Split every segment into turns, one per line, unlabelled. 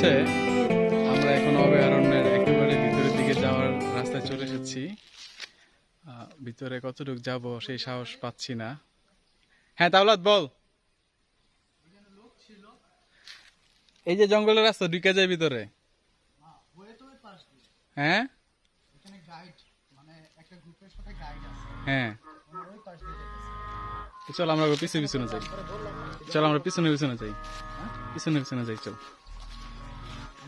হচ্ছে, আমরা এখন অভয়ারণ্যের একেবারে ভিতরের দিকে যাওয়ার রাস্তায় চলে এসেছি। ভিতরে কতটুকু যাব সেই সাহস পাচ্ছি না। হ্যাঁ তাওলাদ বল। এই যে জঙ্গলের রাস্তা, ঢুকে যায় ভিতরে। হ্যাঁ? হ্যাঁ। চল, আমরা পিছনে পিছনে যাই। চল, আমরা পিছনে পিছনে যাই। পিছনে পিছনে যাই, চল।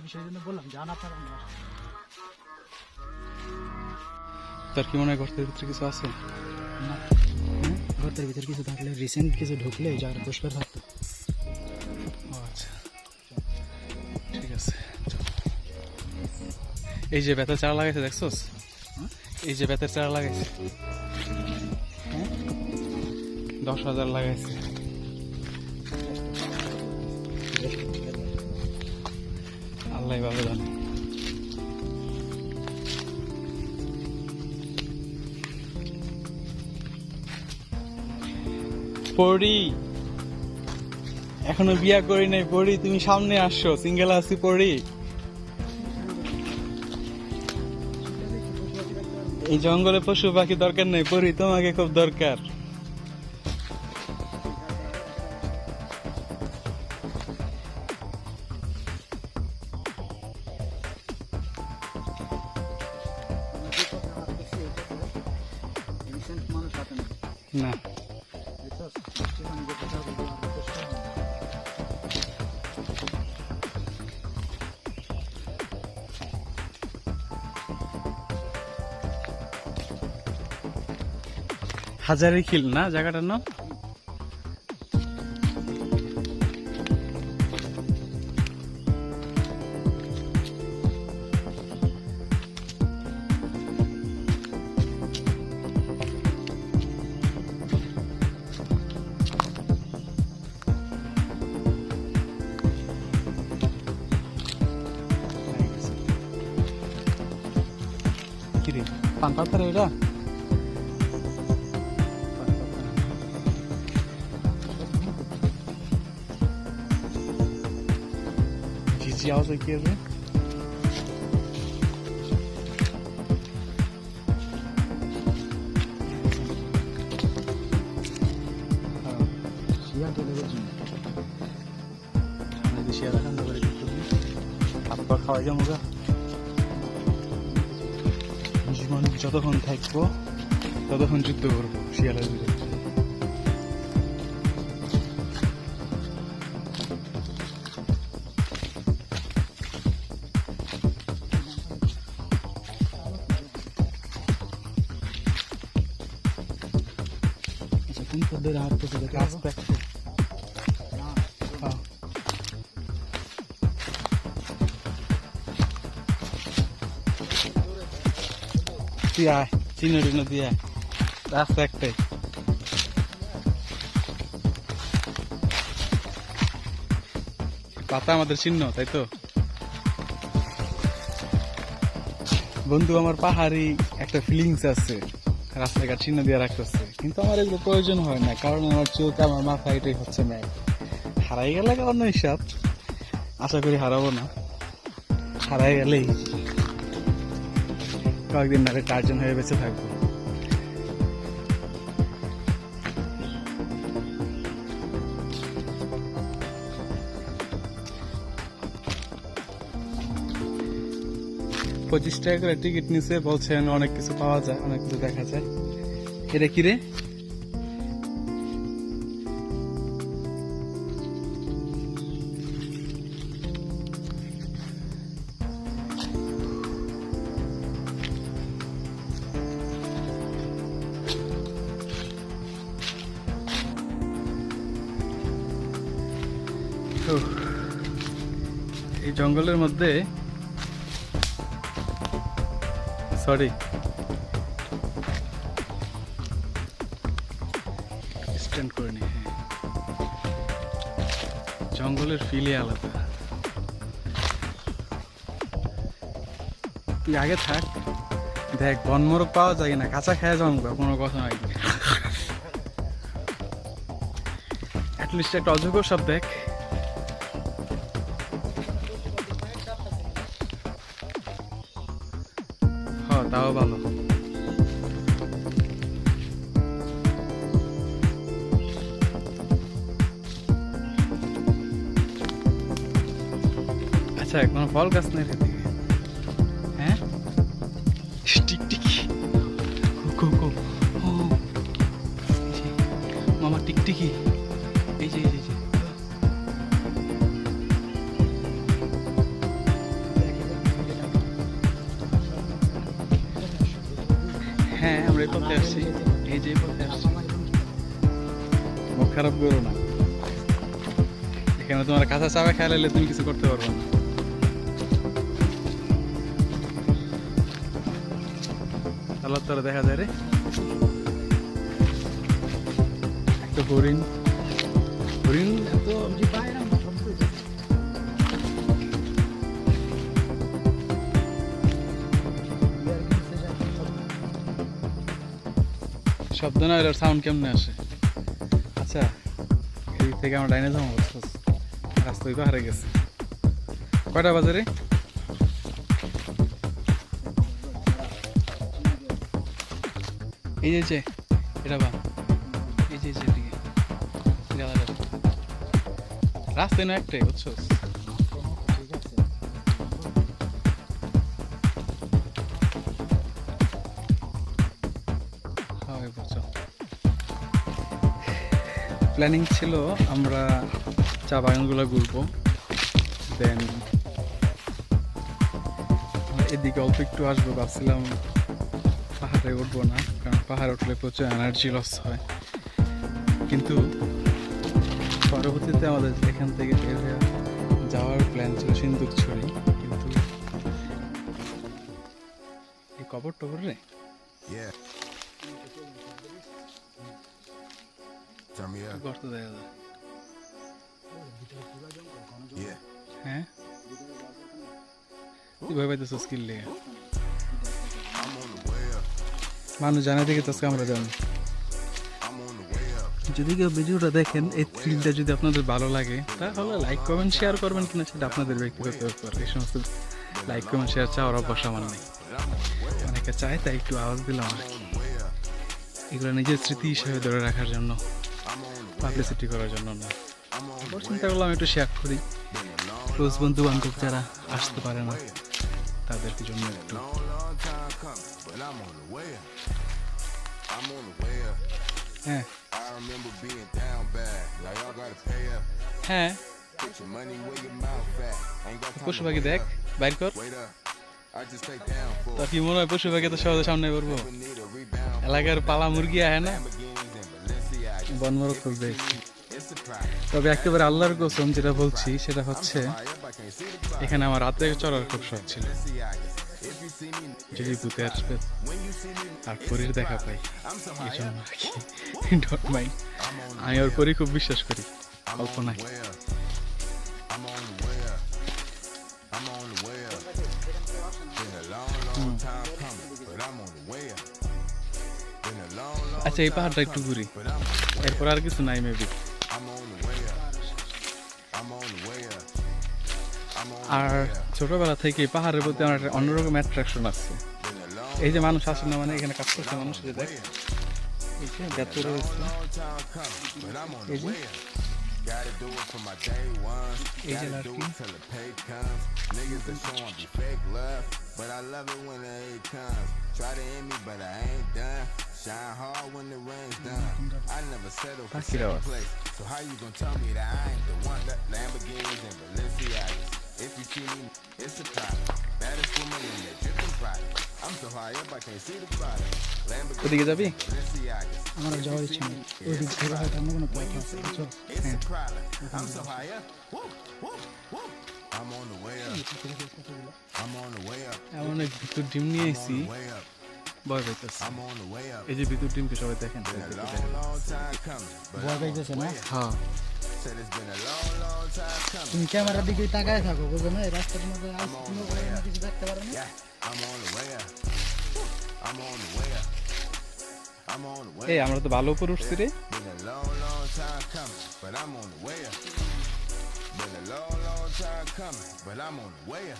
আমি সেই জন্য বললাম যান আপনারা।
তোর কি মনে হয় গর্তের ভিতরে কিছু আছে?
না। ঘরের ভিতরে কিছু থাকলে রিসেন্ট কিছু ঢুকলে জায়গাটা পরিষ্কার থাকতো
আচ্ছা। ঠিক আছে এই যে বেতের চারা লাগাইছে দেখছোস? এই যে বেতের চারা লাগাইছে। হ্যাঁ? দশ হাজার লাগাইছে। পড়ি। এখনও বিয়া করি নাই, পড়ি। তুমি সামনে আসছো সিঙ্গেল আছি, পড়ি। এই জঙ্গলে পশু পাখি দরকার নেই, পড়ি। তোমাকে খুব দরকার। না। হাজারি খিল না জায়গাটার নাম? কিরে পান পাতার এটা ঝিঝি আওয়াজ কি হবে
শিয়া তো দেখেছি
যদি শিয়ালা ঠান্ডা করে জীবন যতক্ষণ থাকব ততক্ষণ যুদ্ধ করব শিয়ালের বিরুদ্ধে।
আচ্ছা
রাস্তা একটাই। পাতা আমাদের চিহ্ন তাই তো? বন্ধু, আমার পাহাড়ি একটা ফিলিংস আছে, রাস্তাঘাট চিহ্ন দিয়ে রাখতেছে। কিন্তু আমার এগুলো প্রয়োজন হয় না, কারণ আমার চোখ, আমার মাথা এটাই হচ্ছে ম্যাগ হারাই গেলে অন্য হিসাব আশা করি হারাবো না। হারাই গেলেই। কয়েকদিন ধরে টার্জন হয়ে বেঁচে থাকব। পঁচিশ টাকা করে টিকিট নিচে বলছেন অনেক কিছু পাওয়া যায়, অনেক কিছু দেখা যায়। এটা কি রে? এই জঙ্গলের মধ্যে সরি। স্ট্যান্ড করে নি হ্যাঁ। জঙ্গলের ফিলই আলাদা। তুই আগে থাক। দেখ বনমরক পাওয়া যায় না, কাঁচা খায় জমগা কোনো কথা নাই। অ্যাটলিস্ট একটা অজগর সব দেখ। তাও ভালো। আচ্ছা কোনো ফল গাছ নেই হ্যাঁ? টিকটিকি কো আসছি এই যে পথে আসছি মুখ খারাপ করো না। এখানে তোমার কাঁচা চাপা খেয়ালে তুমি কিছু করতে পারবে না। আল্লাহ তারা দেখা যায় রে। একটা হরিণ। হরিণ এত
যে বাইরে শব্দ
না হলে সাউন্ড কেমনে আসে? আচ্ছা এই থেকে আমরা ডাইনে যাব রাস্তা ওই পাহাড়ে গেছে। কয়টা বাজে রে? এই যে এটা বা এই যে রাস্তায় না একটাই বুঝছস প্ল্যানিং ছিল, আমরা চা বাগানগুলো ঘুরবো। দেন এদিকে অল্প একটু আসব, ভাবছিলাম পাহাড়ে উঠবো না, কারণ পাহাড়ে উঠলে প্রচুর এনার্জি লস হয়। কিন্তু পরবর্তীতে আমাদের এখান থেকে যাওয়ার প্ল্যান ছিল সিন্দুক ছড়ি কিন্তু কবর টবর রে গর্ত দেখা যায়. হ্যাঁ তুই ভয় পাইতেছ স্কিল লেগে. মানুষ জানে দেখে তো আমরা জানি. যদি কেউ ভিডিওটা দেখেন এই থ্রিলটা যদি আপনাদের ভালো লাগে তাহলে লাইক কমেন্ট শেয়ার করবেন কিনা সেটা আপনাদের ব্যক্তিগত ব্যাপার। এই সমস্ত লাইক কমেন্ট শেয়ার চাওয়ার অভ্যাস আমার নেই। অনেকে চায় তাই একটু আওয়াজ দিলাম আর কি। এগুলো নিজের স্মৃতি হিসেবে ধরে রাখার জন্য। পাবলিসিটি করার জন্য না। তখন চিন্তা একটু শেয়ার করি। ক্লোজ বন্ধু বান্ধব যারা আসতে পারে না, তাদেরকে জন্য একটু। হ্যাঁ। হ্যাঁ। পশু পাখি দেখ, বাইর কর। পশু পাখি তো সহজে সামনে করব এলাকার পালা মুরগি আহে না?
বনমর খোঁজ দিয়েছি
তবে একেবারে আল্লাহর কসম যেটা বলছি, সেটা হচ্ছে এখানে আমার রাতে চড়ার খুব শখ ছিল। যদি বুতে আসবে, আর পরীর দেখা পাই ডট মাই আমি ওর পরী খুব বিশ্বাস করি, অল্প আচ্ছা এই পাহাড়টা একটু ঘুরি। এরপর আর কিছু নাই মেবি আর ছোটবেলা থেকে পাহাড়ের প্রতি আমার একটা অন্যরকম অ্যাট্রাকশন আছে। এই যে মানুষ আসে না মানে এখানে কাজ করছে মানুষ যে দেখ। এই যে
but I love it when the hate comes. Try to end me, but I ain't done. Shine hard when the rain's done. I never settle for
Fuck it
second
off.
place. So how you gonna tell me that I ain't the one? That Lamborghinis and Balenciagas. If you see me, it's a problem. That is woman in that dripping product. I'm so high up I can't see the product. Lamborghinis
ওদিকে যাবি
and Balenciagas.
আমার আর যাওয়ার ইচ্ছে নেই ওই দিক থেকে হয়তো অন্য কোনো পথ আছে বুঝছো
It's
এমন এক ভিতর ডিম নিয়ে
I'm
এসেছি
on the way up.
ভয় পাইতেছে
I'm on the way up.
এই যে ভিতর ডিমকে সবাই দেখেন
ভয় পাইতেছে না.
হ্যাঁ.
তুমি ক্যামেরার দিকে তাকায় থাকো বুঝবে না রাস্তার মধ্যে কিছু দেখতে পারো না
Yeah, I'm on the way up. I'm on the way up. I'm on the way
এই. আমরা তো ভালো উপরে উঠছি রে
Been a long, long time coming, but I'm on the way up.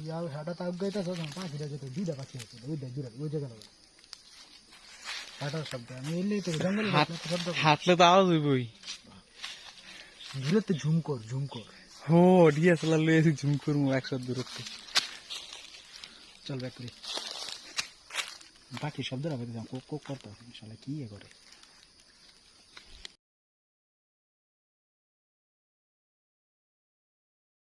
યાર સાડા તાપ ગઈ તો પાંચ હજાર જતો દીધા પાછી હતી દીધા દીધા ઓજે કરો
હાટો
શબ્દ
અમે એટલે તો જંગલ
હાથ તો આવો ભાઈ ઝુમકોર ઝુમકોર
হো ডিএসএলআর লয়ে এসে ঝুম করব একশো দূরত্বে
চল ব্যাক করি। বাকি শব্দটা পেতে যাও কোক কোক করতে শালা কি করে?